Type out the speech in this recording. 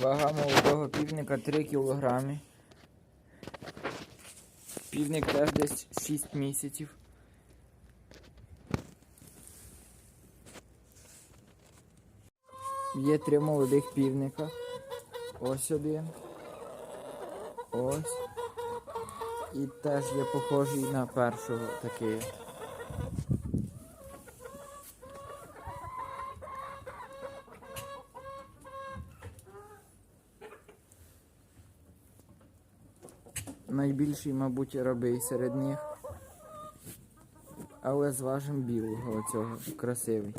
Вага молодого півника 3 кілограми. Півник теж десь 6 місяців. Є три молодих півника. Ось один. Ось. І теж є похожий на першого такий. Найбільший, мабуть, рабий серед них. Але зважимо білого оцього красивий.